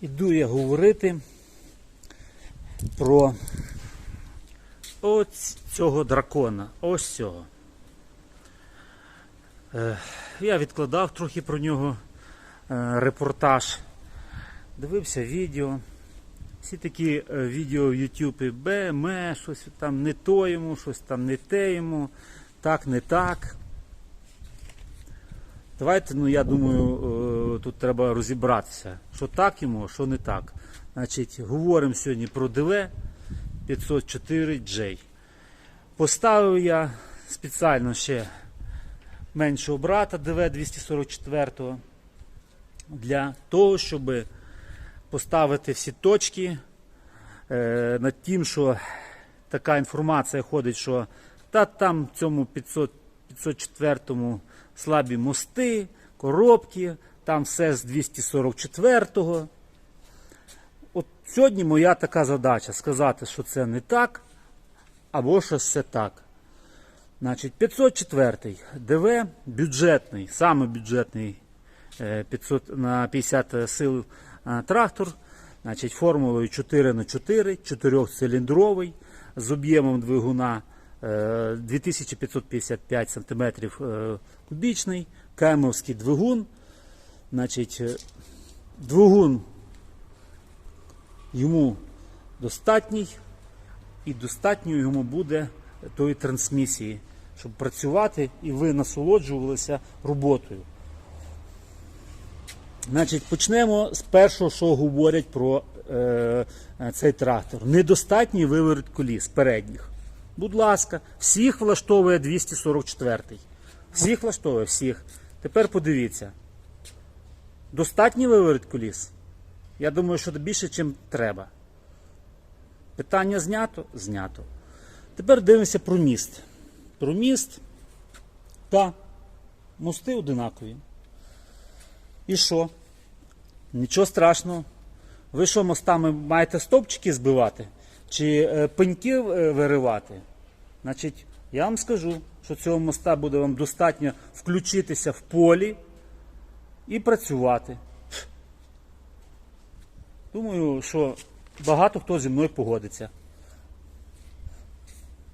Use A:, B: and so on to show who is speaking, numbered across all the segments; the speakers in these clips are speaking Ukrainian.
A: Іду я говорити про ось цього дракона. Ось цього. Е, я відкладав трохи про нього е, репортаж. Дивився відео. Всі такі е, відео в YouTube Б, ме, щось там не то йому, щось там не те йому, так, не так. Давайте, ну я думаю, тут треба розібратися, що так йому, що не так. Значить, говоримо сьогодні про ДВ 504J. Поставив я спеціально ще меншого брата ДВ 244 для того, щоб поставити всі точки е, над тим, що така інформація ходить, що та там в цьому 500, 504 слабі мости, коробки, там все з 244-го. От сьогодні моя така задача сказати, що це не так, або що це так. Значить, 504 ДВ бюджетний, саме бюджетний е, 500 на 50 сил е, трактор. Значить, формулою 4х4, 4-циліндровий з об'ємом двигуна е, 2555 см е, кубічний, кемовський двигун. Значить, е, двигун йому достатній і достатньо йому буде тої трансмісії, щоб працювати і ви насолоджувалися роботою. Значить, почнемо з першого, що говорять про е, цей трактор. Недостатній виворот коліс передніх. Будь ласка, всіх влаштовує 244-й. Всіх влаштовує, всіх. Тепер подивіться. Достатній виворот коліс? Я думаю, що більше, ніж треба. Питання знято? Знято. Тепер дивимося про міст. Про міст та мости одинакові. І що? Нічого страшного. Ви що мостами маєте стовпчики збивати? Чи е, пеньки е, виривати? Значить, я вам скажу, що цього моста буде вам достатньо включитися в полі і працювати. Думаю, що багато хто зі мною погодиться.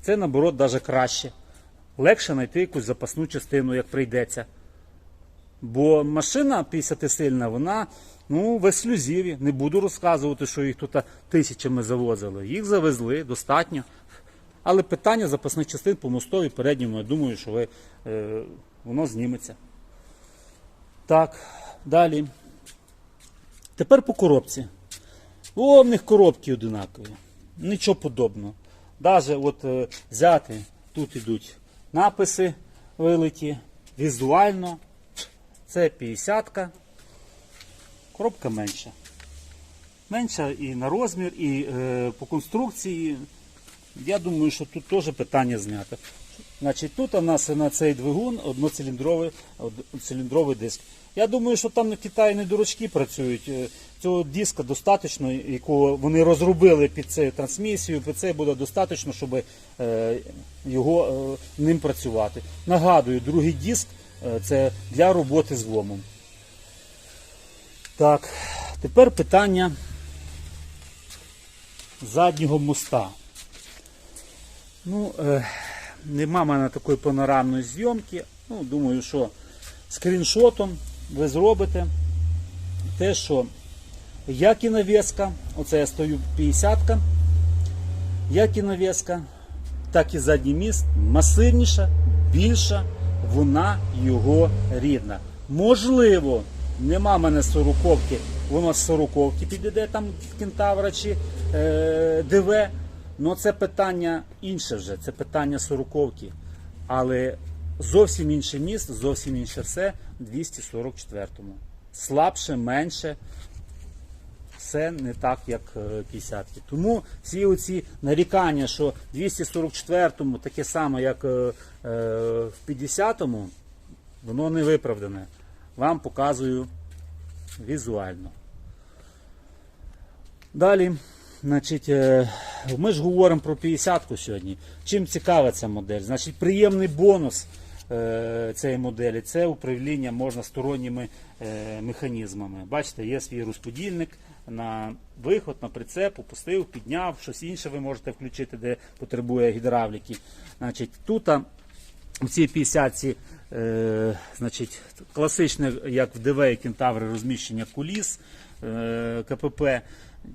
A: Це, наоборот, навіть краще. Легше знайти якусь запасну частину, як прийдеться. Бо машина 50-сильна, вона ну, в ексклюзиві. Не буду розказувати, що їх тут тисячами завозили. Їх завезли достатньо. Але питання запасних частин по мостові передньому, я думаю, що ви, е, воно зніметься. Так, далі. Тепер по коробці. О, в них коробки одинакові. Нічого подобного. Даже от е, взяти, тут ідуть написи вилиті, візуально. Це 50-ка. Коробка менша. Менша і на розмір, і е, по конструкції. Я думаю, що тут теж питання знято. Значить, тут у нас на цей двигун одноциліндровий, одноциліндровий диск. Я думаю, що там на Китаї не дурачки працюють. Е, Цього диска достатньо, якого вони розробили під цю трансмісію, під це буде достатньо, щоб е, його е, ним працювати. Нагадую, другий диск це для роботи з ломом. Так, тепер питання заднього моста. Ну, е, нема мене такої панорамної зйомки. Ну, думаю, що скріншотом ви зробите те, що як і навіска, оце я стою 50-ка, як і навіска, так і задній міст масивніша, більша, вона його рідна. Можливо, нема в мене сороковки, воно з сороковки підійде там в кентавра чи е, ДВ. Ну це питання інше вже, це питання сороковки. Але зовсім інший міст, зовсім інше все в 244-му. Слабше, менше. Все не так, як 50-ки. Тому всі оці нарікання, що в 244-му таке саме, як е, е, в 50-му, воно не виправдане. Вам показую візуально. Далі, значить, е, ми ж говоримо про 50-ку сьогодні. Чим цікава ця модель? Значить, приємний бонус е, цієї моделі, це управління можна сторонніми е, механізмами. Бачите, є свій розподільник на виход, на прицеп, опустив, підняв, щось інше ви можете включити, де потребує гідравліки. Значить, тут в цій 50 е, значить, класичне, як в ДВ і Кентаври, розміщення куліс КПП.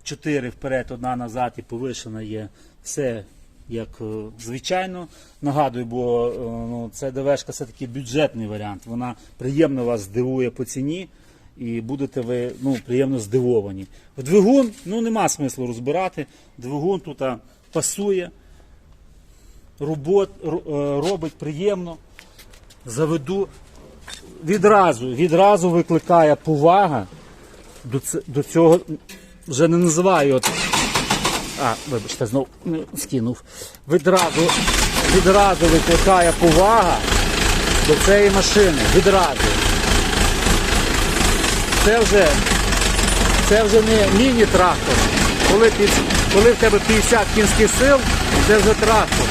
A: 4 вперед, одна назад і повишена є все як е, звичайно. Нагадую, бо е, ну, це ДВшка все-таки бюджетний варіант. Вона приємно вас здивує по ціні. І будете ви ну, приємно здивовані. В двигун ну, нема смислу розбирати. Двигун тут а, пасує, робот, е, робить приємно. Заведу. Відразу, відразу викликає повага до, до цього. Вже не називаю. От, а, вибачте, знов скинув. Відразу, відразу викликає повага до цієї машини. Відразу. Це вже, це вже не міні-трактор. Коли, коли в тебе 50 кінських сил, це вже трактор.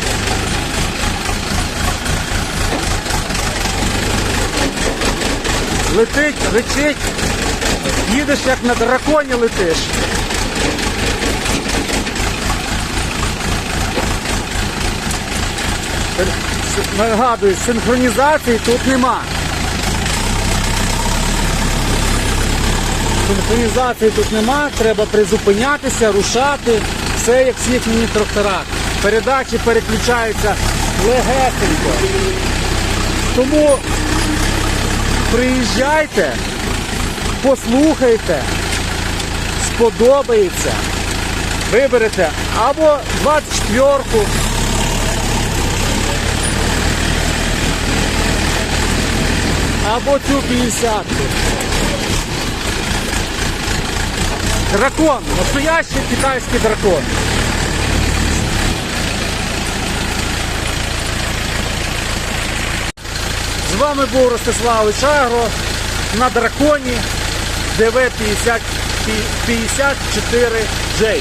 A: Летить, речить, їдеш як на драконі летиш. Нагадую, синхронізації тут нема. Синхронізації тут нема, треба призупинятися, рушати. Все як в їхніх тракторах. Передачі переключаються легесенько. Тому приїжджайте, послухайте, сподобається. Виберете або 24-ку, або цю 50-ку. Дракон, настоящий китайський дракон. З вами був Ростислав Агро на драконі ДВ-50 54J.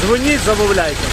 A: Дзвоніть, замовляйте.